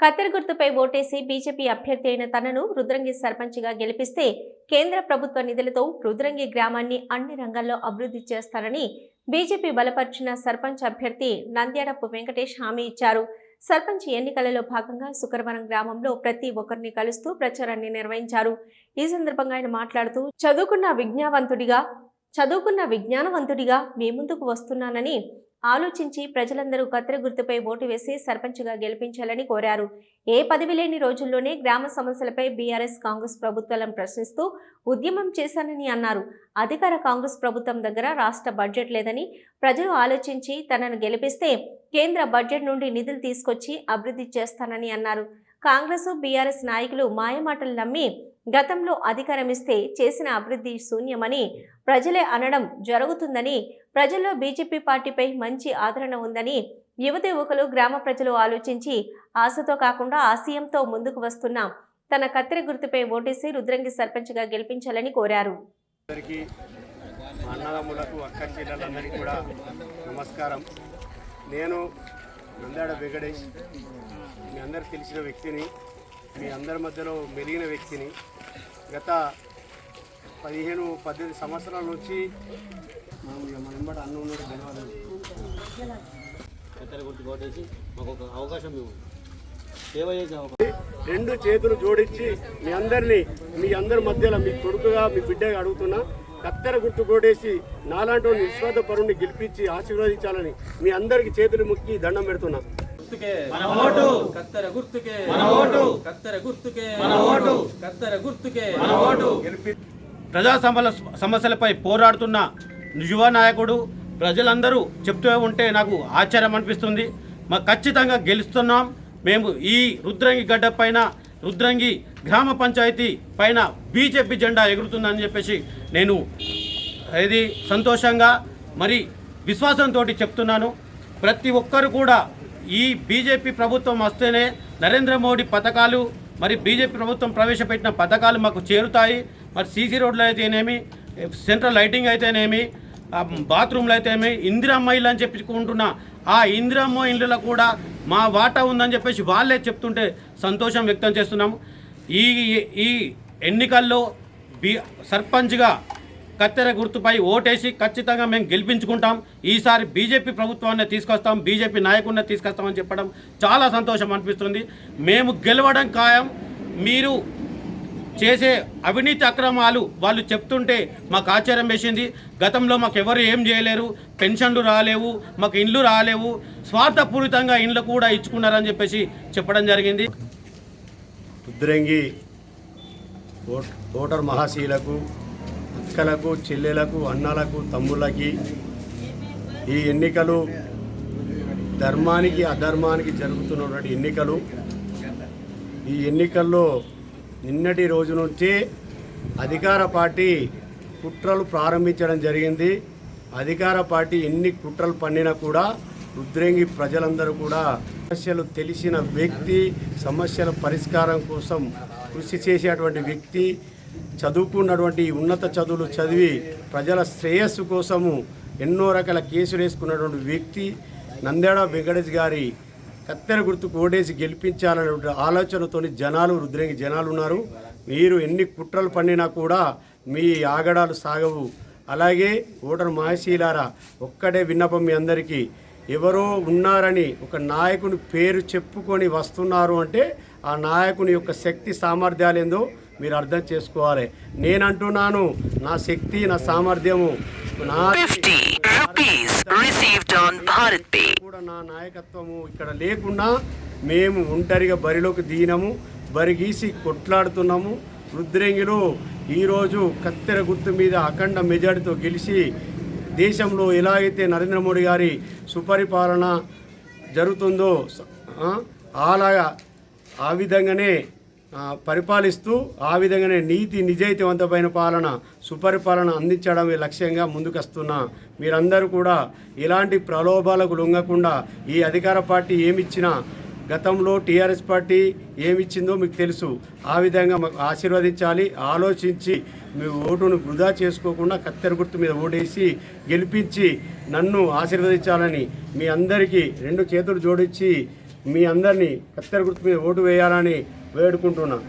కత్తెర గుర్తుపై ఓటేసి బీజేపీ అభ్యర్థి అయిన తనను రుద్రంగి సర్పంచ్గా గెలిపిస్తే కేంద్ర ప్రభుత్వ నిధులతో రుద్రంగి గ్రామాన్ని అన్ని రంగాల్లో అభివృద్ధి చేస్తారని బీజేపీ బలపరిచిన సర్పంచ్ అభ్యర్థి నంద్యాడపు వెంకటేష్ హామీ ఇచ్చారు. సర్పంచ్ ఎన్నికలలో భాగంగా శుక్రవారం గ్రామంలో ప్రతి ఒక్కరిని కలుస్తూ ప్రచారాన్ని నిర్వహించారు. ఈ సందర్భంగా ఆయన మాట్లాడుతూ చదువుకున్న విజ్ఞావంతుడిగా చదువుకున్న విజ్ఞానవంతుడిగా మీ ముందుకు వస్తున్నానని ఆలోచించి ప్రజలందరూ కత్తెర గుర్తుపై ఓటు వేసి సర్పంచ్గా గెలిపించాలని కోరారు. ఏ పదవి లేని రోజుల్లోనే గ్రామ సమస్యలపై బీఆర్ఎస్ కాంగ్రెస్ ప్రభుత్వాలను ప్రశ్నిస్తూ ఉద్యమం చేశానని అన్నారు. అధికార కాంగ్రెస్ ప్రభుత్వం దగ్గర రాష్ట్ర బడ్జెట్ లేదని ప్రజలు ఆలోచించి తనను గెలిపిస్తే కేంద్ర బడ్జెట్ నుండి నిధులు తీసుకొచ్చి అభివృద్ధి చేస్తానని అన్నారు. కాంగ్రెస్ బీఆర్ఎస్ నాయకులు మాయమాటలు నమ్మి గతంలో అధికారమిస్తే చేసిన అభివృద్ధి శూన్యమని ప్రజలే అనడం జరుగుతుందని ప్రజల్లో బీజేపీ పార్టీపై మంచి ఆదరణ ఉందని యువత యువకులు గ్రామ ప్రజలు ఆలోచించి ఆశతో కాకుండా ఆశయంతో ముందుకు వస్తున్న తన కత్తెర గుర్తుపై ఓటేసి రుద్రంగి సర్పంచ్గా గెలిపించాలని కోరారు. అన్నదమ్ములకు అక్క చెల్లెలందరికీ కూడా నమస్కారం. నేను నందాడ వెంకటేష్ మీ అందరికి తెలిసిన వ్యక్తిని మీ అందరి మధ్యలో మెలిగిన వ్యక్తిని గత పదిహేను పద్దెనిమిది సంవత్సరాల నుంచి మనం మన అన్న గెలవాలి కత్తెర గుర్తు కొట్టేసి మాకు ఒక అవకాశం ఇవ్వండి సేవ చేసే అవకాశం. రెండు చేతులు జోడించి మీ అందరినీ మీ అందరి మధ్యలో మీ కొడుకుగా మీ బిడ్డగా అడుగుతున్నా. కత్తెర గుర్తు కొట్టేసి నాలాంటి నిస్వార్థ పరుణ్ణి గెలిపించి ఆశీర్వదించాలని మీ అందరికి చేతులు ముక్కి దండం పెడుతున్నా. గుర్తుకే. మన ఓటు. కత్తెర గుర్తుకే. మన ఓటు. కత్తెర గుర్తుకే. మన ఓటు. కత్తెర గుర్తుకే. మన ఓటు. ప్రజా సమల సమస్యలపై పోరాడుతున్న యువ నాయకుడు ప్రజలందరూ చెప్తూ ఉంటే నాకు ఆశ్చర్యం అనిపిస్తుంది. మా ఖచ్చితంగా గెలుస్తున్నాం. మేము ఈ రుద్రంగి గడ్డ పైన రుద్రంగి గ్రామ పంచాయతీ పైన బీజేపీ జెండా ఎగురుతుందని చెప్పేసి నేను ఇది సంతోషంగా మరి విశ్వాసంతో చెప్తున్నాను. ప్రతి ఒక్కరు కూడా ఈ బీజేపీ ప్రభుత్వం వస్తేనే నరేంద్ర మోడీ పథకాలు మరి బీజేపీ ప్రభుత్వం ప్రవేశపెట్టిన పథకాలు మాకు చేరుతాయి. మరి సీసీ రోడ్లు అయితేనేమి సెంట్రల్ లైటింగ్ అయితేనేమి బాత్రూమ్లు అయితేనేమి ఇందిరమ్మ ఇల్లు అని చెప్పుకుంటున్న ఆ ఇందిరమ్మ ఇళ్ళలో కూడా మా వాటా ఉందని చెప్పేసి వాళ్ళే చెప్తుంటే సంతోషం వ్యక్తం చేస్తున్నాము. ఈ ఈ ఎన్నికల్లో బీ సర్పంచ్గా కత్తెర గుర్తుపై ఓటేసి ఖచ్చితంగా మేము గెలిపించుకుంటాం. ఈసారి బీజేపీ ప్రభుత్వాన్ని తీసుకొస్తాం బీజేపీ నాయకుడిని తీసుకొస్తామని చెప్పడం చాలా సంతోషం అనిపిస్తుంది. మేము గెలవడం ఖాయం. మీరు చేసే అవినీతి అక్రమాలు వాళ్ళు చెప్తుంటే మాకు ఆశ్చర్యం వేసింది. గతంలో మాకు ఎవరు ఏం చేయలేరు. పెన్షన్లు రాలేవు మాకు ఇండ్లు రాలేవు. స్వార్థపూరితంగా ఇండ్లు కూడా ఇచ్చుకున్నారని చెప్పేసి చెప్పడం జరిగింది. ఉద్రంగి ఓటర్ మహాశీలకు అక్కలకు చెల్లెలకు అన్నలకు తమ్ముళ్ళకి ఈ ఎన్నికలు ధర్మానికి అధర్మానికి జరుగుతున్నటువంటి ఎన్నికలు. ఈ ఎన్నికల్లో నిన్నటి రోజు నుంచే అధికార పార్టీ కుట్రలు ప్రారంభించడం జరిగింది. అధికార పార్టీ ఎన్ని కుట్రలు పన్నినా కూడా రుద్రేంగి ప్రజలందరూ కూడా సమస్యలు తెలిసిన వ్యక్తి సమస్యల పరిష్కారం కోసం కృషి చేసేటువంటి వ్యక్తి చదువుకున్నటువంటి ఉన్నత చదువులు చదివి ప్రజల శ్రేయస్సు కోసము ఎన్నో రకాల కేసులు వేసుకున్నటువంటి వ్యక్తి నంద్యాడ వెంకటేష్ గారి కత్తెర గుర్తు ఓడేసి గెలిపించాలనే ఆలోచనతో జనాలు రుద్రంగి జనాలు ఉన్నారు. మీరు ఎన్ని కుట్రలు పండినా కూడా మీ ఆగడాలు సాగవు. అలాగే ఓటర్ మహశీలారా ఒక్కడే విన్నపం మీ అందరికీ. ఎవరో ఉన్నారని ఒక నాయకుని పేరు చెప్పుకొని వస్తున్నారు అంటే ఆ నాయకుని యొక్క శక్తి సామర్థ్యాలు ఏందో మీరు అర్థం చేసుకోవాలి నేనంటున్నాను నా శక్తి నా సామర్థ్యము నా 50 rupees received on Bharat Pay. కూడా నా నాయకత్వము ఇక్కడ లేకుండా మేము ఒంటరిగా బరిలోకి దిగినాము బరి గీసి కొట్లాడుతున్నాము రుద్రంగిలో ఈరోజు కత్తెర గుర్తు మీద అఖండ మెజార్టీతో గెలిచి దేశంలో ఎలా అయితే నరేంద్ర మోడీ గారి సుపరిపాలన జరుగుతుందో ఆ, అలాగా ఆ విధంగానే పరిపాలిస్తూ ఆ విధంగానే నీతి నిజాయితీవంతమైన పాలన సుపరిపాలన అందించడమే లక్ష్యంగా ముందుకొస్తున్నా మీరందరూ కూడా ఎలాంటి ప్రలోభాలకు లొంగకుండా ఈ అధికార పార్టీ ఏమిచ్చినా గతంలో టీఆర్ఎస్ పార్టీ ఏమిచ్చిందో మీకు తెలుసు. ఆ విధంగా మాకు ఆశీర్వదించాలి. ఆలోచించి మీ ఓటును వృధా చేసుకోకుండా కత్తెర గుర్తు మీద ఓటేసి గెలిపించి నన్ను ఆశీర్వదించాలని మీ అందరికీ రెండు చేతులు జోడించి మీ అందరినీ కత్తెర గుర్తు మీద ఓటు వేయాలని వేడుకుంటున్నాను